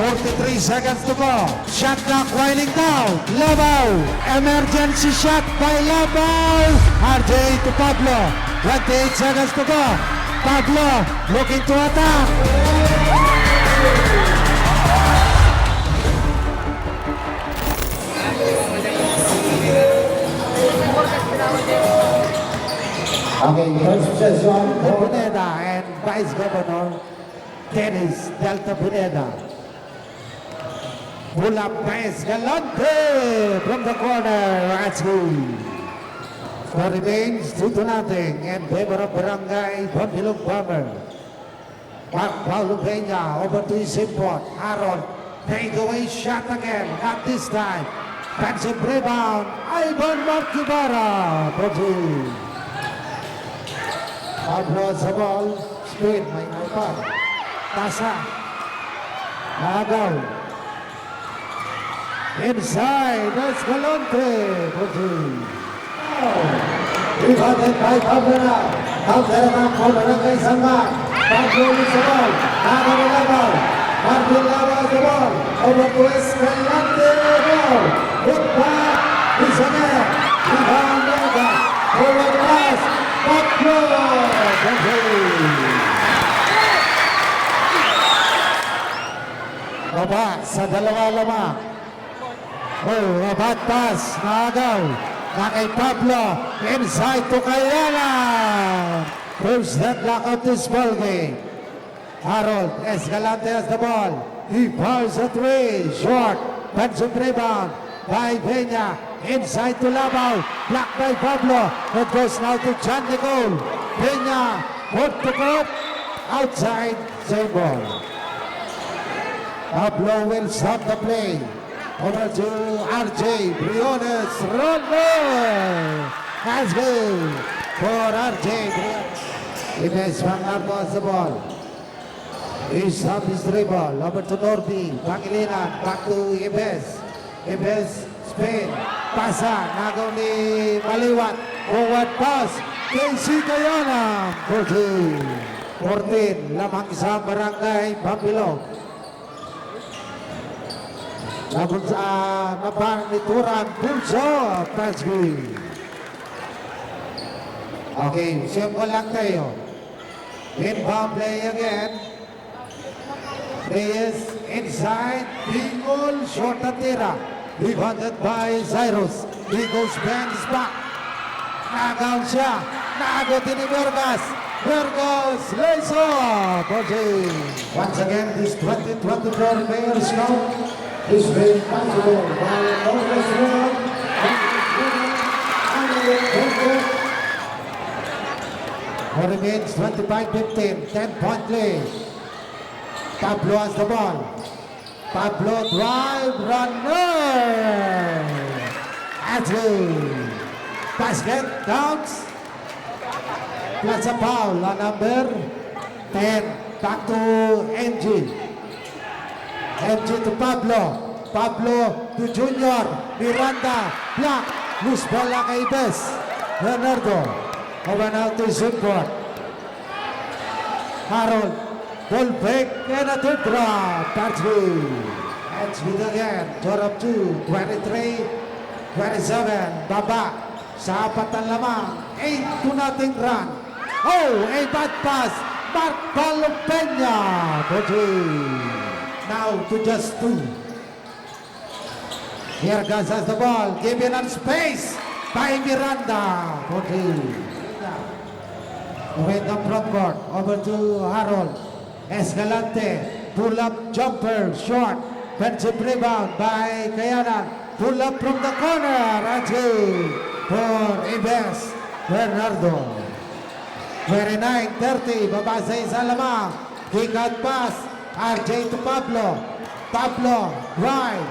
43 seconds to go. Shot clock winding down. Labaw. Emergency shot by Labaw. RJ to Pablo. 28 seconds to go. Pablo looking to attack. Okay, first possession for Pineda and Vice Governor Dennis Delta Pineda. Pull up by Escalante from the corner. Ratsky. Score remains 2 to nothing in favor of Barangay Bonbilog Bomber. Mark Paulo Peña over to his import. Harold takeaway shot again. Not this time. Defensive rebound. Ivan Marquibara. Proceed. Pablo sa ball. Spin. May iPad. Tasa. Agaw. Inside. Escalante. Proceed. rebounded by Cabrera. Cabrera for Barangay San Juan. Pablo. Naga Labaw. Marvin Labaw the ball. Over to Escalante. Ball. Put back. Is again. Rebound Naga. Forward pass. Pablo. Baba sa dalawa lamang. A bad pass. Naagaw. Na kay Pablo. Inside to Kayala. First deadlock of this ball game. Harold Escalante has the ball. He fouls a three. Short. Defensive rebound by Peña. Inside to Labaw. Blocked by Pablo. It goes now to John Nicole. Peña. Put to court. Outside. Same ball. Pablo will stop the play. Over to RJ Briones Roller. That's good for RJ Briones. Ines Van Arco has the ball. He stopped his dribble. Over to Norby. Pangilinan. Back to Ibez. Ibez. Spain. Pasa. Nagaw ni Maliwat. Forward pass. Casey Kayana. 14. 14. Lamang sa barangay Bambilog. Laban sa napanituran Pulso Pasby. Okay, simple lang tayo. Inbound play again. Reyes inside. Bingol, short na tira. Rebounded by Cyrus. Behind his back. Nagaw siya. Naagot ni Vergas. Vergas lays. Once again, this 2024 Mayor's Cup is made possible by Northwest Road For remains 25-15, 10-point lead. Pablo has the ball. Pablo drive, runner. Good. Basket, counts. Plus a number 10. Back to MG. MG to Pablo. Pablo to Junior. Miranda. Block. Loose ball na kay Bes. Leonardo. Over now to Ziport. Harold. Ball break and a third drop. Good. That's good again. Jorab 2. 23. 27. Baba. Sa apat ang lamang. 8 to nothing run. Oh, a bad pass. Mark Palopena. Now to just two. Here Gas has the ball. Given on space by Miranda. Okay. With the front court. Over to Harold. Escalante. Pull up jumper. Short. Defensive rebound by Kayanan. Pull up from the corner. Raji. For Ibes. Bernardo. 29-30. Baba sa isa lamang. Kick out pass. RJ to Pablo. Pablo. Right.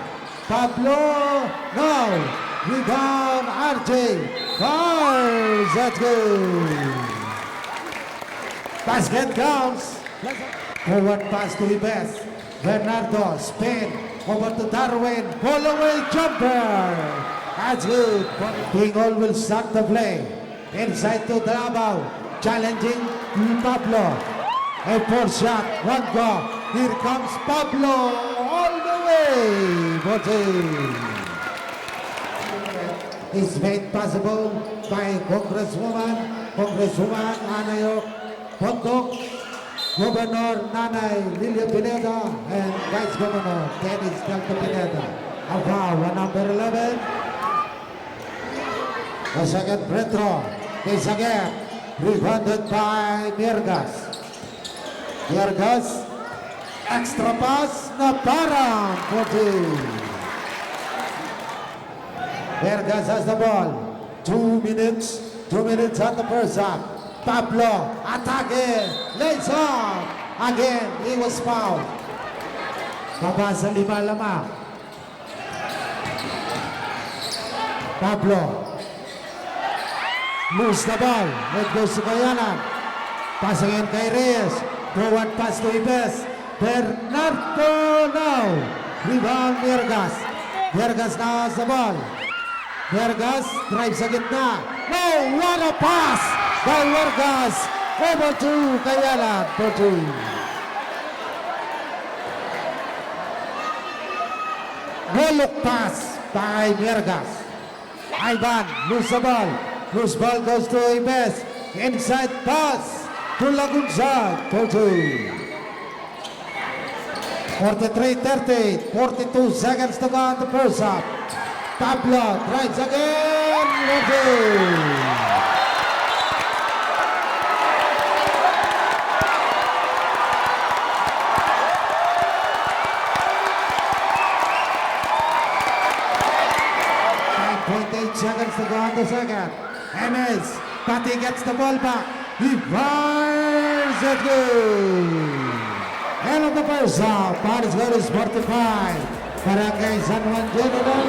Pablo. No. Rebound. RJ. Fires. That's good. Basket counts. Forward pass to Ibes. Bernardo. Spin. Over to Darwin. Pull away jumper. That's good. Pingol will start the play. Inside to Davao. Challenging Pablo. A four shot. One go. Here comes Pablo. 14. Is made possible by Congresswoman, Congresswoman Anayok Pontok, Governor Nanay Lilia Pineda, and Vice Governor Dennis Delta Pineda. Our number 11. The second free throw is again rebounded by Mirgas. Mirgas, extra pass na parang 14. Vergas has the ball. Two minutes. Two minutes on the first half. Pablo attacking. Lays off. Again, he was fouled. Baba sa lima lamang. Pablo. Lose the ball. It goes to Kayanan. Pass again kay Reyes. Forward pass to Ibes. Bernardo now. Rebound Vergas. Vergas now has the ball. Vargas drives sa gitna. No, what a pass by Vargas. Over to Kayala for two. Golok pass by Vargas. Ivan lose the ball. Loose ball goes to Ibes. Inside pass to Lagunza for two. 43-30, 42 seconds to go on the first half. Pablo drives again. Ready. Nine point eight seconds to go on the second. Emes, Pati gets the ball back. He fires it good. End of the first. Paris score is 45. Barangay San Juan General.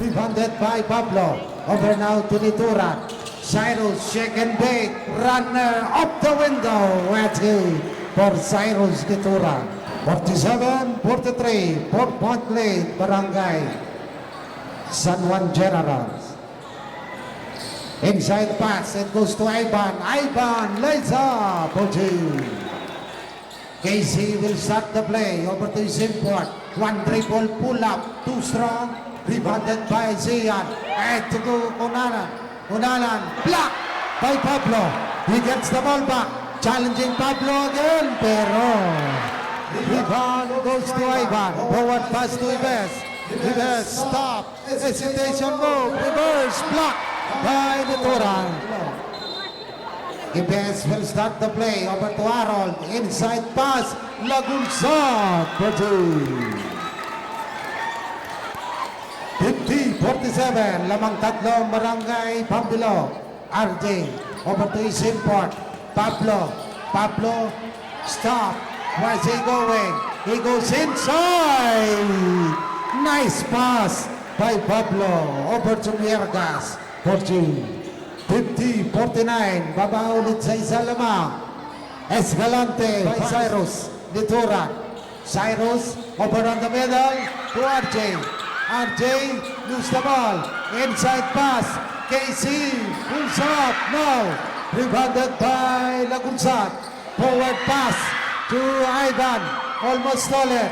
Rebounded by Pablo. Over now to Lituran. Cyrus shake and bake. Runner up the window. Wetty for Cyrus Lituran. 47-43. Four point lead. Barangay San Juan Generals. Inside pass. It goes to Ivan. Ivan lays up. Casey will start the play. Over to his import. One dribble pull up. Too strong. Rebounded by Zian. And to go Unanan. Unanan. Block by Pablo. He gets the ball back. Challenging Pablo again. Pero rebound goes to Ivan. Forward pass to Ives. Ives stop. Hesitation move. Reverse block by Vitoran. Ives will start the play. Over to Harold. Inside pass. Lagunsat. For two. 50-47. Lamang tatlong barangay Pambilo. RJ. Over to his import. Pablo. Pablo. Stop. Where's he going? He goes inside. Nice pass by Pablo. Over to Miergas. For two. 50-49. Baba ulit sa isa lamang. Escalante by Cyrus. Lituran. Cyrus over on the middle to RJ. RJ lose the ball. Inside pass. KC pulls up. No. Rebounded by Lagunsat. Forward pass to Ivan. Almost stolen.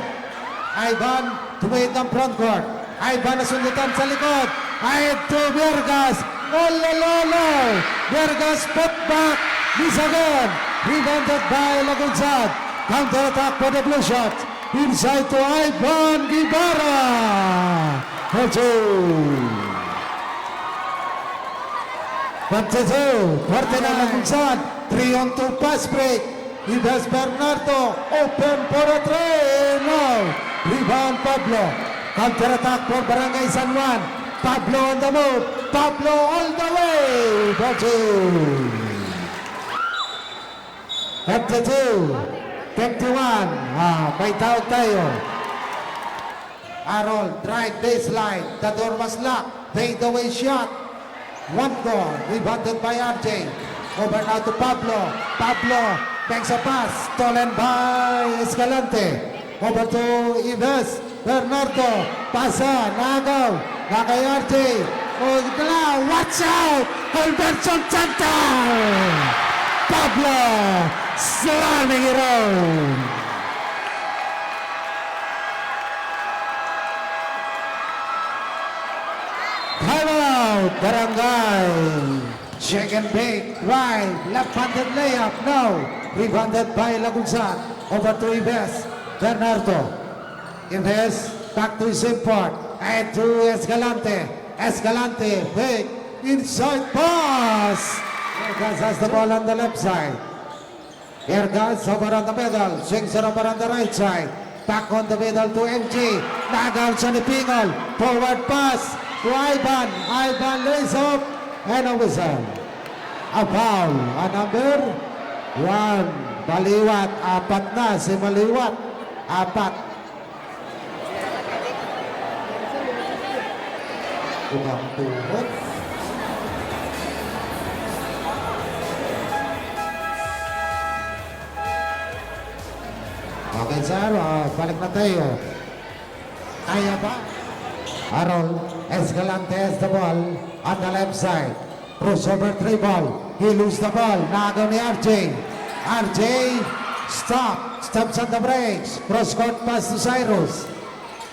Ivan tumawid ng front court. Ivan nasundutan sa likod. Ayad to Vergas. Olololo. Vergas put back. Miss again. Rebounded by Lagunsat. Counter attack for the blue shot. Inside to Ivan Guevara. Two. 22, parte na Lagunsat. 3 on 2 pass break. Ives Bernardo, open for a. No. Rebound Pablo. Counter attack for Barangay San Juan. Pablo on the move. Pablo all the way. For two. 52, 51. Ah, may tawag tayo. Harold, drive baseline. The door was locked. Fade away shot. One goal. Rebounded by RJ. Over now to Pablo. Pablo makes a pass. Stolen by Escalante. Over to Ives. Bernardo. Pasa. Nagaw. Na kay RJ. Oh, now, watch out! Alberto Chantal! Pablo slamming it. Time out, Barangay. Check and bake, right, left-handed layup, no. Rebounded by Lagunsan. Over to Ives. Bernardo. Ives, back to his import. And to Escalante. Escalante, big, inside pass. Ergas has the ball on the left side. Ergas over on the middle. Swings it over on the right side. Back on the middle to MG. Nagal sa ni Pingol. Forward pass to Ivan. Ivan lays up. And a whistle. A foul. A number one. Baliwat. Apat na si Maliwat. Apat. Unang tuhod. Okay, sir. Uh, balik na tayo. Kaya ba? Harold Escalante has the ball on the left side. Crossover three ball. He lose the ball. Nagaw ni RJ. RJ, stop. Stops on the brakes. Cross court pass to Cyrus.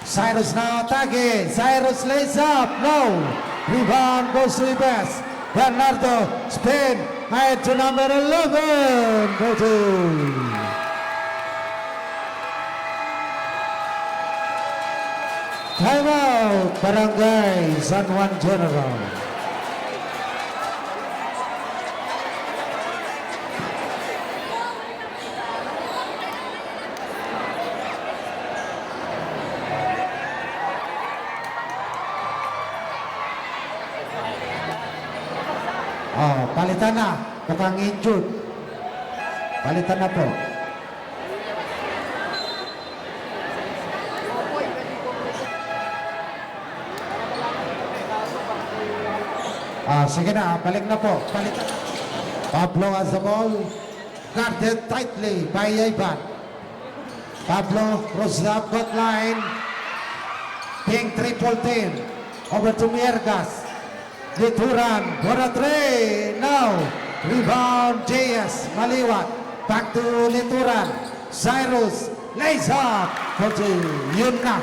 Cyrus now attacking. Cyrus lays up. No. Rebound goes to the Ibes. Bernardo spin. Ahead to number 11. Go to. Time out, Barangay San Juan General. Oh, palitan na. Mukhang injured. Palitan na po. Ah, sige na, balik na po. Na. Pablo has the ball. Guarded tightly by Ivan. Pablo cross the line. King triple team. Over to Miergas. Lituran three. Now, rebound JS Maliwat. Back to Lituran. Cyrus lays up. Two. Yun na.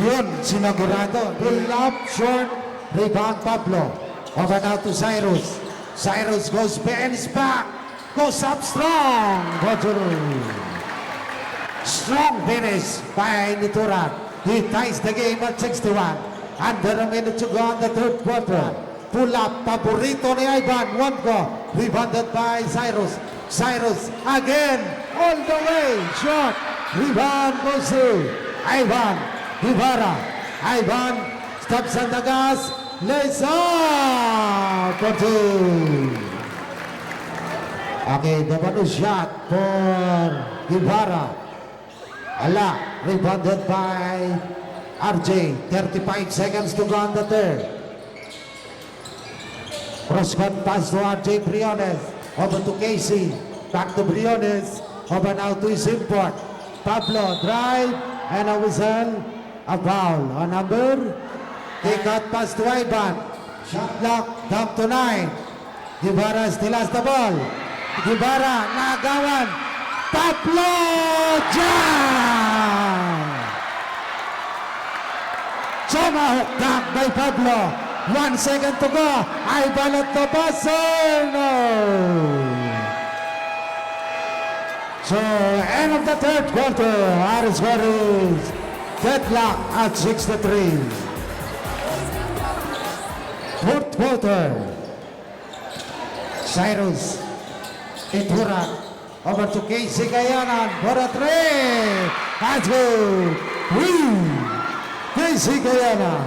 Yun, sinagurado. Pull up, short, rebound Pablo. Over now to Cyrus. Cyrus goes behind his back. Goes up strong. Bottle. Strong finish by Nituran. He ties the game at 61. Under a minute to go on the third quarter. Pull up, paborito ni Ivan. One go. Rebounded by Cyrus. Cyrus again. All the way. Shot. Rebound goes to Ivan. Ibarra. Ivan stops on the gas. Lays up for two. Okay, the one shot for Ibarra. Ala, rebounded by RJ. 35 seconds to go on the third. Cross-court pass to RJ Briones. Over to Casey. Back to Briones. Over now to his import. Pablo, drive. And a whistle. A foul. A number. Take out pass to Ivan. Shot clock down to nine. Guevara still has the ball. Guevara, nagawan. Pablo Jan! Tomahawk dunk by Pablo. One second to go. Ivan at the buzzer. No. So, end of the third quarter. Our score is deadlock at 63. Fourth quarter. Cyrus Itura over to Casey Gayanan for a three. That's good. Woo! Casey Gayanan.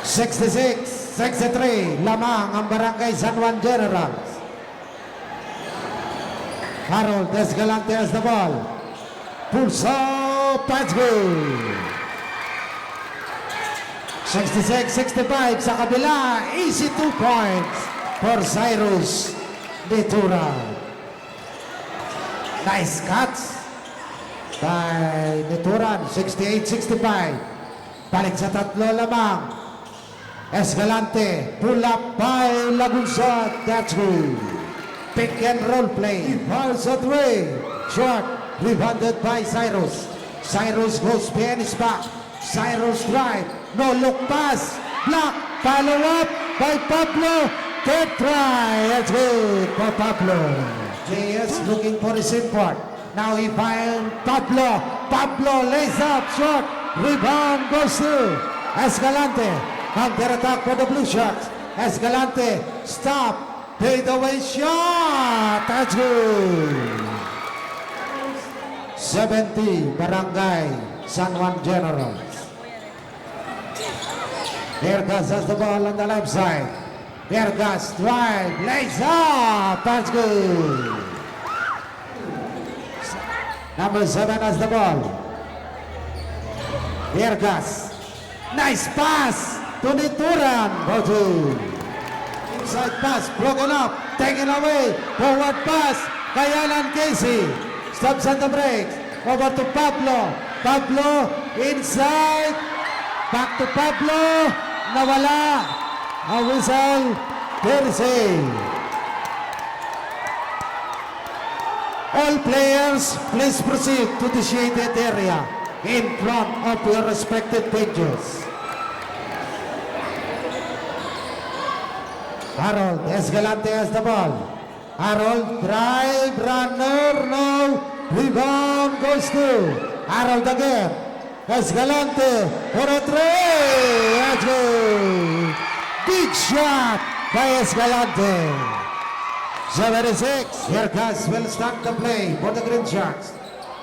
66, 63, lamang ang Barangay San Juan Generals. Harold Escalante has the ball. Pulso, that's good. 66, 65 sa kabila. Easy two points for Cyrus Litura. Nice cuts by Nituran. 68, 65. Balik sa tatlo lamang. Escalante, pull up by Lagunsa, that's good. Pick and roll play, fires at way. Short, rebounded by Cyrus. Cyrus goes behind his back. Cyrus drive, no look pass. Block, follow up by Pablo. Third try, that's good for Pablo. JS looking for his import. Now he finds Pablo. Pablo lays up short. Rebound goes to Escalante. Counter attack for the Blue Sharks. Escalante, stop. Fade away shot. That's good. 70 Barangay San Juan Generals. Vergas has the ball on the left side. Vergas drive, lays up. That's good. Number seven has the ball. Vergas. Nice pass to Nituran. To. Inside pass, broken up, taken away. Forward pass, kay Alan Casey. Stops on the break. Over to Pablo. Pablo inside. Back to Pablo. Nawala. A whistle. Perse. All players, please proceed to the shaded area in front of your respected benches. Harold Escalante has the ball. Harold drive, runner, no. Rebound goes to Harold again. Escalante for a three. Big shot by Escalante. 76. Here comes will start the play for the Green Sharks.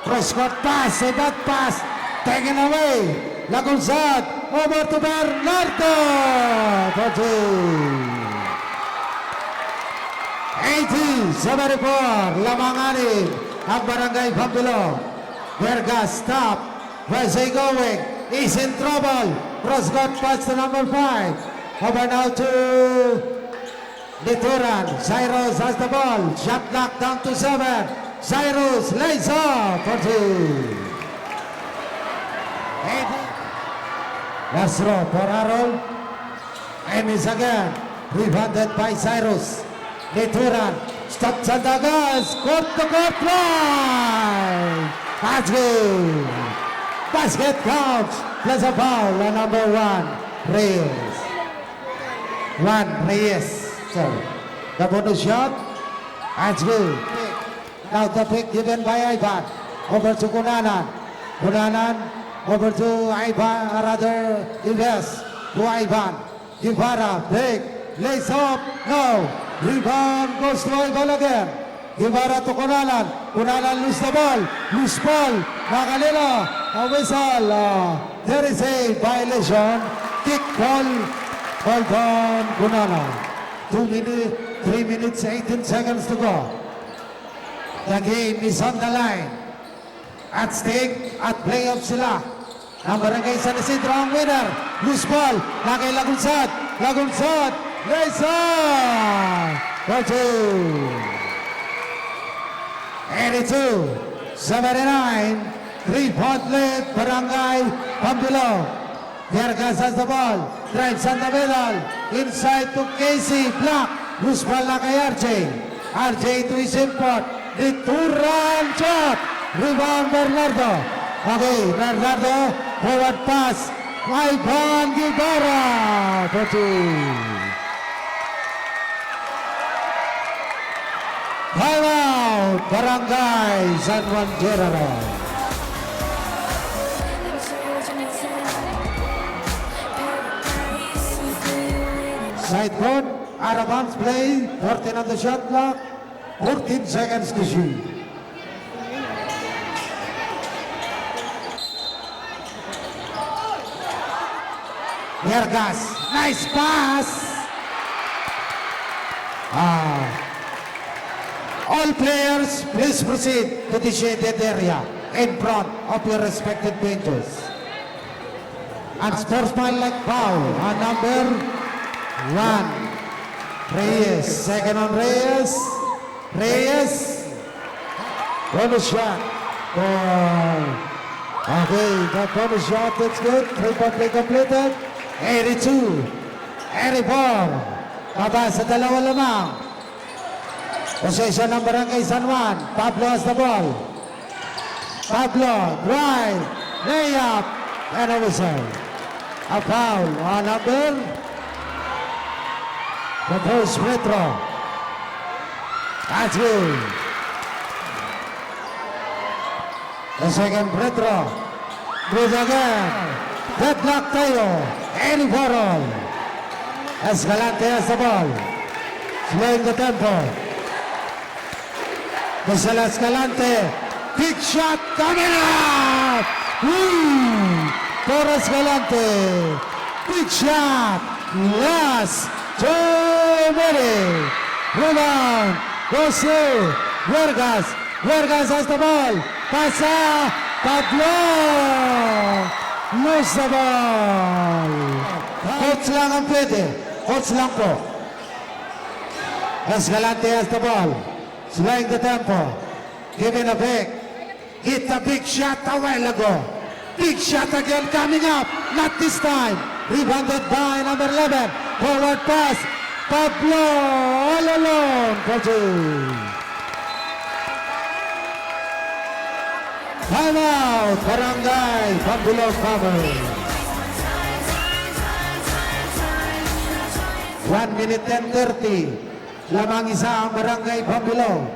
Cross court pass, and that pass taken away. Lagunzad over to Bernardo for two. 80, 74, Lamanganin, ang barangay Pambilong. Vergas, stop. Where's he going? He's in trouble. Cross court pass to number 5. Over now to Lituran. Cyrus has the ball. Shot clock down to 7. Cyrus lays off for 2. 80. Last throw for Harold. And is again rebounded by Cyrus. Lituran stops on the gas. Court to court try. That's good. Basket counts. Plus a foul on number one. Reyes. One Reyes. The bonus shot. That's good. Now the pick given by Ivan. Over to Kunanan. Kunanan over to Ivan, rather Ives to Ivan. Guevara, big, lays up, no. Rebound goes to Ivan again. Guevara to Kunanan. Kunanan lose the ball. Loose ball. Nakalila. A whistle. Uh, there is a violation. Kick ball. Hold on, Kunanan. Two minutes, three minutes, 18 seconds to go. The game is on the line. At stake, at playoff sila. Ang barangay San Isidro ang winner. Loose ball. Nakay Lagunsad. Lagunsad. Laser! For two. 82. 79. Three-point lead. Barangay Pambilong. Vergas has the ball. Drives on the middle. Inside to Casey. Block. Loose ball na kay RJ. RJ to his import. Rituran shot. Rebound Bernardo. Okay, Bernardo. Forward pass. Ivan Guevara. For two. Time out. Barangay San Juan General. Side front, out of bounds play, 14 on the shot clock, 14 seconds to shoot. Vergas, nice pass. Ah. All players, please proceed to the shaded area in front of your respected benches. Unsportsmanlike foul on number one. Reyes, second on Reyes. Reyes. Bonus shot. Oh. Okay, that bonus shot, that's good. Three point play completed. 82. Eri 4. Pabas sa dalawa lamang. Possession ng Barangay San Juan. Pablo has the ball. Pablo, drive, layup, and a whistle. A foul on number. Retro. That's good. The second retro. Good again. Deadlock tayo. Any for all. Escalante has the ball. Slowing the tempo. Missile Escalante. Big shot coming up. Woo! For Escalante. Big shot. Last two minutes. Rebound. To Vargas. Vargas has the ball. Pasa. Pablo. Lose the ball. Coach lang ang pwede. Po. Escalante has the ball. Slowing the tempo. Giving a back. Hit a big shot a while ago. Big shot again coming up. Not this time. Rebounded by number 11. Forward pass. Pablo all alone for two. Timeout. Barangay Pambulo cover. One minute and 30. Lamang isa ang Barangay Pambulo.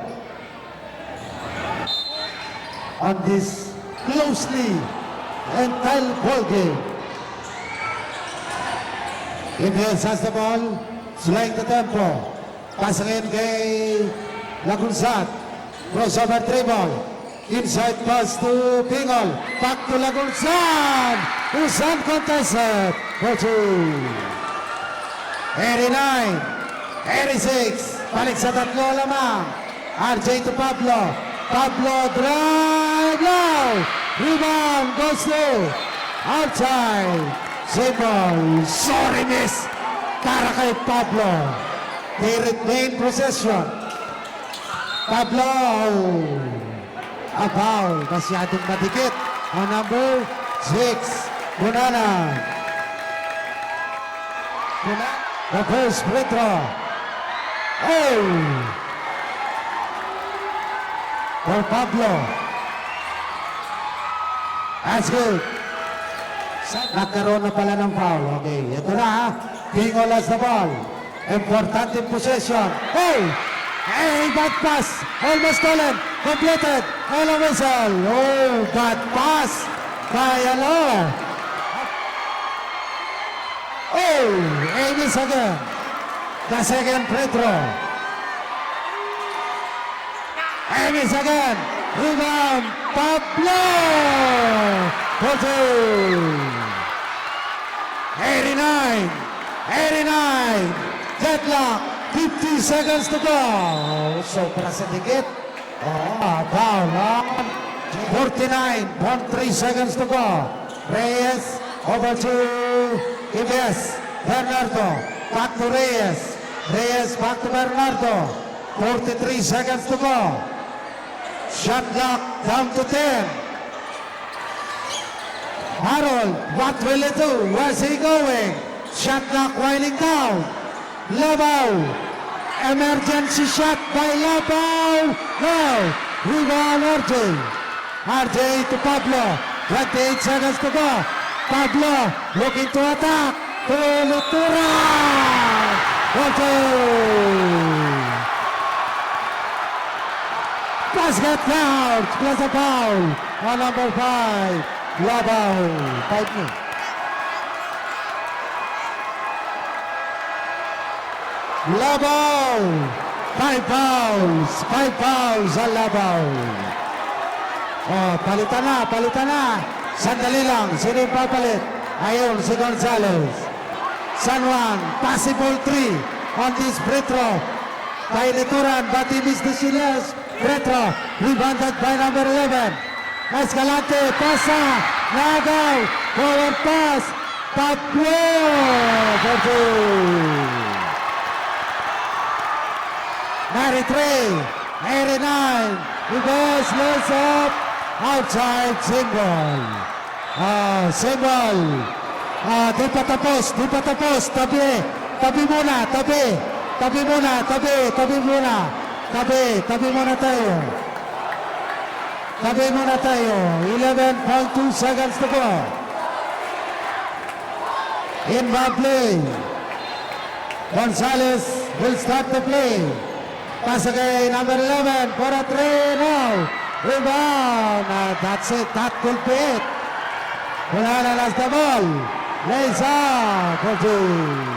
On this closely tight ball game. Indians has the ball. Slowing the tempo. Passing in kay Lagunsat. Crossover dribble. Inside pass to Pingol. Back to Lagunsat. Who's uncontested. For two. 89, 86, balik sa tatlo lamang. RJ to Pablo. Pablo drive low. Rebound goes to outside. Simple. Sorry miss. Para kay Pablo. They retain possession. Pablo. A foul. Masyadong madikit. On number 6. Bunana. Bunana. The first free throw. Oh! For Pablo. That's good. Nagkaroon na pala ng foul. Okay, ito na ha. Pingol has the ball. Importante possession. Hey! Hey, bad pass. Almost stolen. Completed. And whistle. Oh, bad pass. By Alor. Oh, Amis again. The second free throw. Amis again. Rebound. Pablo. For two. 89. 89. Deadlock. 50 seconds to go. Sobra sa dikit. Oh, foul on 49. 3 seconds to go. Reyes over to Ives. Bernardo. Back to Reyes. Reyes back to Bernardo. 43 seconds to go. Shot clock down to 10. Harold, what will he do? Where's he going? Shot clock winding down. Labaw. Emergency shot by Labaw. No. Rebound RJ. RJ to Pablo. 28 seconds to go. Pablo looking to attack. To Lutura. Basket count. Plus a foul. On number five. Labaw. Five minutes. Labaw! Five fouls! Five fouls ang Labaw! Oh, palitan na, palitan na! Sandali lang, sino yung papalit? Ayun, si Gonzales. San Juan, possible three on this free throw. By Lituran, but he missed the Silas. Free throw, rebounded by number 11. Escalante, pasa, nagaw, forward pass, Pablo! For two. 93, 89, reverse lays up, outside single. Ah, single. Ah, di pa tapos, di pa tapos. Tabi, tabi muna, tabi. Tabi muna, tabi, tabi muna. Tabi, tabi muna tayo. Tabi muna tayo. 11.2 seconds to go. Inbound play. Gonzalez will start the play. Pasa kay number 11 for a three now. Rebound. Uh, that's it. That could be it. Wala na las the ball. Lays out.